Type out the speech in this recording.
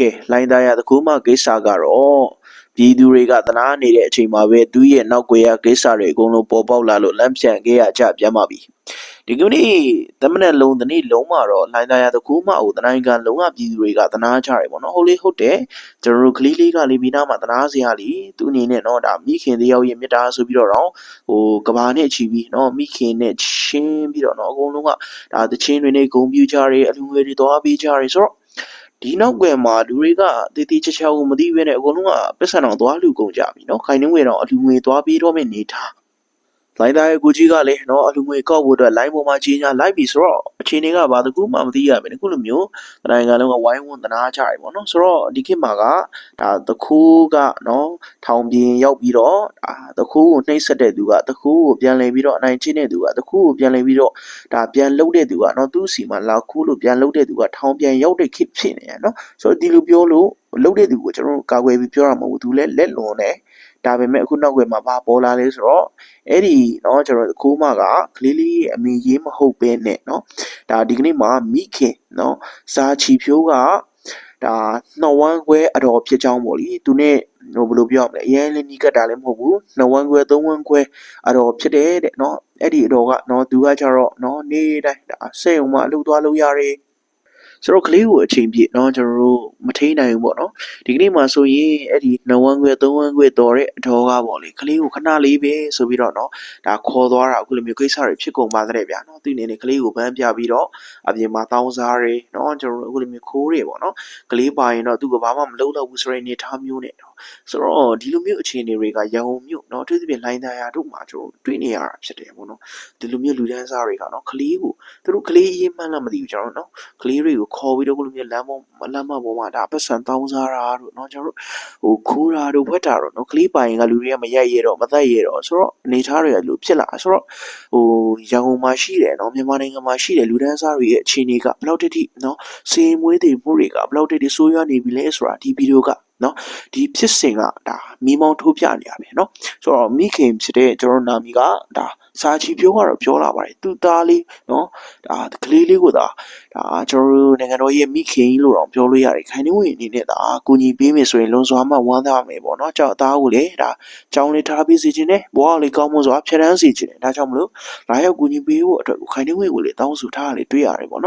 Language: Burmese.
ကဲလိုင်းသားရတကူမှကိစ္စကတော့ပြည်သူတွေကသနာနေတဲ့အချိန်မှာပဲသူရဲ့နောက်ွယ်ရကိစ္စတွေအကုန်လုံးပေါ်ပေါက်လာလို့လမ်းဖြန့်ခဲ့ရကြပြန်ပါပြီဒီကနေ့သမဏလုံးတနေ့လုံးမှာတော့လိုင်းသားရတကူမှဟိုတနိုင်ကလုံးဝပြည်သူတွေကသနာကြတယ်ပေါ့နော်ဟုတ်လေဟုတ်တယ်ကျွန်တော်တို့ကလေးလေးကလေးမိနာမှာသနာစရာလीသူအနေနဲ့တော့ဒါမိခင်တယောက်ရဲ့မေတ္တာဆိုပြီးတော့တော့ဟိုကဘာနဲ့ချီပြီးနော်မိခင်နဲ့ချင်းပြီးတော့နော်အကုန်လုံးကဒါတချင်းတွေနဲ့ဂုံပြူကြတယ်အလူငွေတွေသွားပေးကြတယ်ဆိုတော့ ဒီနောက်ကွယ်မှာလူတွေကတေးသေးချာချာကိုမသိဘဲနဲ့အကုန်လုံးကပတ်စံတောင်သွားလှူကုန်ကြပြီနော်ခိုင်နှင်းငွေတောင်အလှူငွေသွားပေးတော့မယ့်အနေထား လိုင်းသားရဲ့ကိုကြီးကလည်းနော်အလူငွေကောက်ဖို့အတွက်လိုင်းပေါ်မှာကြီးညာလိုက်ပြီဆိုတော့အချိန်တွေကဘာတကူမှမသိရပဲဒီခုလိုမျိုးနိုင်ငံလုံးကဝိုင်းဝန်းသနာကြရပေါ့နော်ဆိုတော့ဒီခေတ်မှာကဒါတကူကနော်ထောင်ပြင်ရောက်ပြီးတော့ဒါတကူကိုနှိမ့်ဆက်တဲ့သူကတကူကိုပြန်လည်ပြီးတော့အနိုင်ကျင့်တဲ့သူကတကူကိုပြန်လည်ပြီးတော့ဒါပြန်လှုပ်တဲ့သူကနော်သူ့စီမှာလာခိုးလို့ပြန်လှုပ်တဲ့သူကထောင်ပြန်ရောက်တဲ့ခေတ်ဖြစ်နေရနော်ဆိုတော့ဒီလိုပြောလို့လှုပ်တဲ့သူကိုကျွန်တော်တို့ကာကွယ်ပြီးပြောရမှာမဟုတ်ဘူးသူလည်းလက်လွန်တယ် ဒါပေမဲ့အခုနောက်ွယ်မှာဘာပေါ်လာလဲဆိုတော့အဲ့ဒီเนาะကျွန်တော်ခိုးမကကလေးလေးရဲ့အမေရေးမဟုတ်ပဲနဲ့เนาะဒါဒီကနေ့မှာမိခင်เนาะစာချီဖြိုးကဒါနှော်ဝမ်းခွဲအတော်ဖြစ်ကြောင်းပေါ့လीသူနဲ့ဟိုဘယ်လိုပြောရမလဲအရင်လည်းနီးကပ်တာလည်းမဟုတ်ဘူးနှော်ဝမ်းခွဲသုံးဝမ်းခွဲအတော်ဖြစ်တယ်တဲ့เนาะအဲ့ဒီအတော်ကเนาะသူကကြတော့เนาะနေ့တိုင်းဒါစိတ်ုံမှာအလုပ်သွားလုပ်ရတယ် ဆိုတော့ကလေးကိုအချိန်ပြည့်เนาะကျွန်တော်တို့မထိန်နိုင်ဘူးပေါ့เนาะဒီကနေ့မှဆိုရင်အဲ့ဒီနှော်ဝမ်းခွဲသုံးဝမ်းခွဲတော်တဲ့အတော်ကပေါ့လေကလေးကိုခဏလေးပဲဆိုပြီးတော့เนาะဒါခေါ်သွားတာအခုလိုမျိုးကိစ္စတွေဖြစ်ကုန်ပါတဲ့ဗျာเนาะသူအနေနဲ့ကလေးကိုဗန်းပြပြီးတော့အပြင်မှာတောင်းစားတယ်เนาะကျွန်တော်တို့အခုလိုမျိုးခိုးတယ်ပေါ့เนาะကလေးပါရင်တော့သူကဘာမှမလုပ်တော့ဘူးဆိုတဲ့အနေထားမျိုးနဲ့เนาะဆိုတော့ဒီလိုမျိုးအခြေအနေတွေကရန်ကုန်မြို့เนาะသူသဖြင့်လိုင်းသားရတို့မှာကျွန်တော်တွေ့နေရတာဖြစ်တယ်ပေါ့เนาะဒီလိုမျိုးလူဒန်းစားတွေကเนาะကလေးကိုသူတို့ကလေးရေးမှန်းလားမသိဘူးကျွန်တော်တို့เนาะကလေးတွေကို ခေါ်ပြီးတော့အခုလိုမျိုးလမ်းပေါ်လမ်းမပေါ်မှာဒါပတ်စံတောင်းစားတာတို့เนาะကျွန်တော်တို့ဟိုခိုးတာတို့ဝက်တာတို့เนาะကလေးပိုင်ကလူတွေကမရိုက်ရတော့မသက်ရတော့ဆိုတော့အနေထားတွေကလူဖြစ်လာဆိုတော့ဟိုရန်ကုန်မှာရှိတယ်เนาะမြန်မာနိုင်ငံမှာရှိတယ်လူဒန်းစားတွေရဲ့အခြေအနေကဘယ်လောက်တိတိเนาะစေမွေးတွေမှုတွေကဘယ်လောက်တိတိဆိုးရွားနေပြီလဲဆိုတာဒီဗီဒီယိုကเนาะဒီဖြစ်စဉ်ကဒါမိမောင်းထိုးပြနေရပဲเนาะဆိုတော့မိခင်ဖြစ်တဲ့ကျွန်တော်နာမီကဒါ စာချီပြောကတော့ပြောလာပါတယ်သူသားလေးနော်ဒါကလေးလေးကိုသာဒါကျွန်တော်တို့နိုင်ငံတော်ရဲ့မိခင်ကြီးလို့တော့ပြောလို့ရတယ်ခိုင်နှင်းဝင်အနေနဲ့ဒါကူညီပေးမယ်ဆိုရင်လွန်စွာမှဝမ်းသာမယ်ပေါ့နော်ကြောက်သားကိုလည်းဒါကြောင်းလေးထားပေးစီခြင်းနဲ့ဘဝလေးကောင်းမွန်စွာဖြတ်တန်းစီခြင်းနဲ့ဒါကြောင့်မလို့လာရောက်ကူညီပေးဖို့အတွက်ခိုင်နှင်းဝင်ကိုလည်းတောင်းဆိုထားတာလေးတွေ့ရတယ်ပေါ့နော်